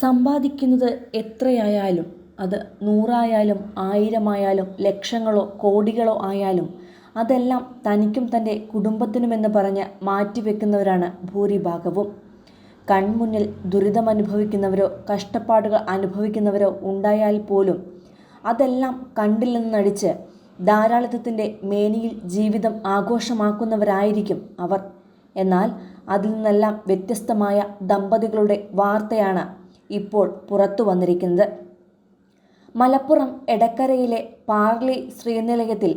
സമ്പാദിക്കുന്നത് എത്രയായാലും അത് നൂറായാലും ആയിരമായാലും ലക്ഷങ്ങളോ കോടികളോ ആയാലും അതെല്ലാം തനിക്കും തന്റെ കുടുംബത്തിനുമെന്ന് പറഞ്ഞ് മാറ്റിവെക്കുന്നവരാണ് ഭൂരിഭാഗവും. കൺമുന്നിൽ ദുരിതമനുഭവിക്കുന്നവരോ കഷ്ടപ്പാടുകൾ അനുഭവിക്കുന്നവരോ ഉണ്ടായാൽ പോലും അതെല്ലാം കണ്ടില്ലെന്ന് നടിച്ച് ധാരാളിത്തത്തിന്റെ മേനിയിൽ ജീവിതം ആഘോഷമാക്കുന്നവരായിരിക്കും അവർ. എന്നാൽ അതിൽ നിന്നെല്ലാം വ്യത്യസ്തമായ ദമ്പതികളുടെ വാർത്തയാണ് ഇപ്പോൾ പുറത്തു വന്നിരിക്കുന്നത്. മലപ്പുറം എടക്കരയിലെ പാർലി ശ്രീനിലയത്തിൽ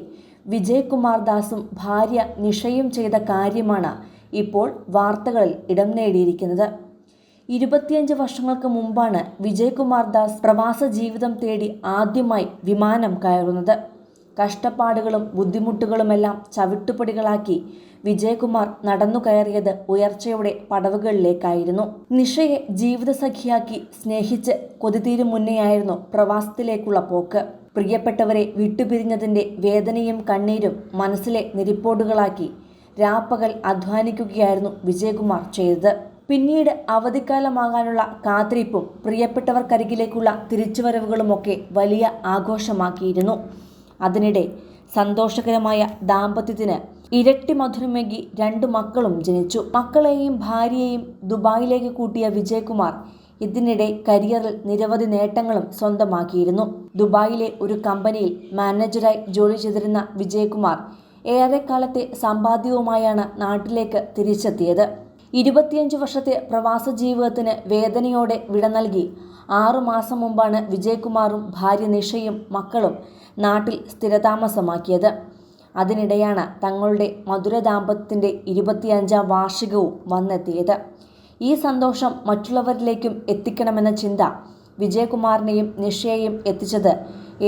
വിജയ്കുമാർ ദാസും ഭാര്യ നിഷയും ചെയ്ത കാര്യമാണ് ഇപ്പോൾ വാർത്തകളിൽ ഇടം നേടിയിരിക്കുന്നത്. ഇരുപത്തിയഞ്ച് വർഷങ്ങൾക്ക് മുമ്പാണ് വിജയ്കുമാർ ദാസ് പ്രവാസ ജീവിതം തേടി ആദ്യമായി വിമാനം കയറുന്നത്. കഷ്ടപ്പാടുകളും ബുദ്ധിമുട്ടുകളുമെല്ലാം ചവിട്ടുപടികളാക്കി വിജയകുമാർ നടന്നു കയറിയത് ഉയർച്ചയുടെ പടവുകളിലേക്കായിരുന്നു. നിഷയെ ജീവിതസഖിയാക്കി സ്നേഹിച്ച് കൊതിതീരും മുന്നെയായിരുന്നു പ്രവാസത്തിലേക്കുള്ള പോക്ക്. പ്രിയപ്പെട്ടവരെ വിട്ടുപിരിഞ്ഞതിന്റെ വേദനയും കണ്ണീരും മനസ്സിലെ നിരിപ്പോടുകളാക്കി രാപ്പകൽ അധ്വാനിക്കുകയായിരുന്നു വിജയകുമാർ ചെയ്തത്. പിന്നീട് അവധിക്കാലമാകാനുള്ള കാത്തിരിപ്പും പ്രിയപ്പെട്ടവർക്കരികിലേക്കുള്ള തിരിച്ചുവരവുകളുമൊക്കെ വലിയ ആഘോഷമാക്കിയിരുന്നു. അതിനിടെ സന്തോഷകരമായ ദാമ്പത്യത്തിന് ഇരട്ടി മധുരമേകി രണ്ടു മക്കളും ജനിച്ചു. മക്കളെയും ഭാര്യയെയും ദുബായിലേക്ക് കൂട്ടിയ വിജയകുമാർ ഇതിനിടെ കരിയറിൽ നിരവധി നേട്ടങ്ങളും സ്വന്തമാക്കിയിരുന്നു. ദുബായിലെ ഒരു കമ്പനിയിൽ മാനേജരായി ജോലി ചെയ്തിരുന്ന വിജയകുമാർ ഏറെക്കാലത്തെ സമ്പാദ്യവുമായാണ് നാട്ടിലേക്ക് തിരിച്ചെത്തിയത്. ഇരുപത്തിയഞ്ച് വർഷത്തെ പ്രവാസ ജീവിതത്തിന് വേദനയോടെ വിട നൽകി. ആറുമാസം മുമ്പാണ് വിജയകുമാറും ഭാര്യ നിഷയും മക്കളും നാട്ടിൽ സ്ഥിരതാമസമാക്കിയത്. അതിനിടെയാണ് തങ്ങളുടെ മധുര ദാമ്പത്യത്തിന്റെ ഇരുപത്തിയഞ്ചാം വാർഷികവും വന്നെത്തിയത്. ഈ സന്തോഷം മറ്റുള്ളവരിലേക്കും എത്തിക്കണമെന്ന ചിന്ത വിജയകുമാറിനെയും നിഷയെയും എത്തിച്ചത്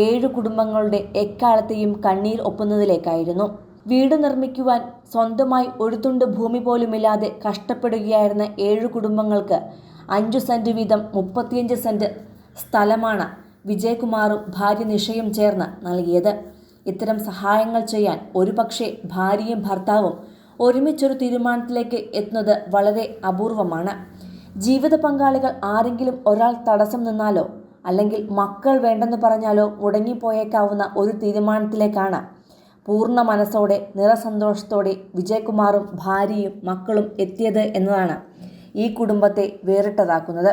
ഏഴു കുടുംബങ്ങളുടെ എക്കാലത്തെയും കണ്ണീർ ഒപ്പുന്നതിലേക്കായിരുന്നു. വീട് നിർമ്മിക്കുവാൻ സ്വന്തമായി ഒരു തുണ്ട് ഭൂമി പോലുമില്ലാതെ കഷ്ടപ്പെടുകയായിരുന്ന ഏഴു കുടുംബങ്ങൾക്ക് അഞ്ചു സെന്റ് വീതം മുപ്പത്തിയഞ്ച് സെന്റ് സ്ഥലമാണ് വിജയകുമാറും ഭാര്യ നിഷയും ചേർന്ന് നൽകിയത്. ഇത്തരം സഹായങ്ങൾ ചെയ്യാൻ ഒരുപക്ഷെ ഭാര്യയും ഭർത്താവും ഒരുമിച്ചൊരു തീരുമാനത്തിലേക്ക് എത്തുന്നത് വളരെ അപൂർവമാണ്. ജീവിത പങ്കാളികൾ ആരെങ്കിലും ഒരാൾ തടസ്സം നിന്നാലോ അല്ലെങ്കിൽ മക്കൾ വേണ്ടെന്ന് പറഞ്ഞാലോ മുടങ്ങിപ്പോയേക്കാവുന്ന ഒരു തീരുമാനത്തിലേക്കാണ് പൂർണ മനസ്സോടെ നിറസന്തോഷത്തോടെ വിജയകുമാറും ഭാര്യയും മക്കളും എത്തിയത് എന്നതാണ് ഈ കുടുംബത്തെ വേറിട്ടതാക്കുന്നത്.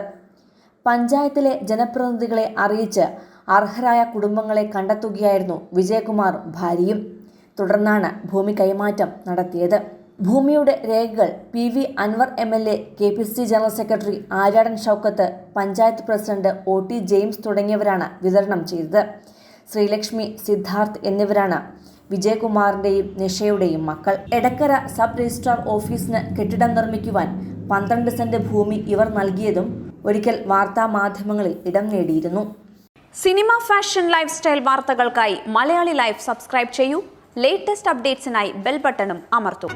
പഞ്ചായത്തിലെ ജനപ്രതിനിധികളെ അറിയിച്ച് അർഹരായ കുടുംബങ്ങളെ കണ്ടെത്തുകയായിരുന്നു വിജയകുമാറും ഭാര്യയും. തുടർന്നാണ് ഭൂമി കൈമാറ്റം നടത്തിയത്. ഭൂമിയുടെ രേഖകൾ P V Anvar M L A K P C general secretary Aryadan Shoukath panchayat president O T James തുടങ്ങിയവരാണ് വിതരണം ചെയ്തത്. ശ്രീലക്ഷ്മി സിദ്ധാർത്ഥ് എന്നിവരാണ് വിജയകുമാറിന്റെയും നിഷയുടെയും മക്കൾ. എടക്കര സബ് രജിസ്ട്രാർ ഓഫീസിന് കെട്ടിടം നിർമ്മിക്കുവാൻ പന്ത്രണ്ട് സെന്റ് ഭൂമി ഇവർ നൽകിയതും ഒരിക്കൽ വാർത്താ മാധ്യമങ്ങളിൽ ഇടം നേടിയിരുന്നു. സിനിമ ഫാഷൻ ലൈഫ് സ്റ്റൈൽ വാർത്തകൾക്കായി മലയാളി ലൈഫ് സബ്സ്ക്രൈബ് ചെയ്യൂ. ലേറ്റസ്റ്റ് അപ്ഡേറ്റ്സിനായി ബെൽ ബട്ടണും അമർത്തൂ.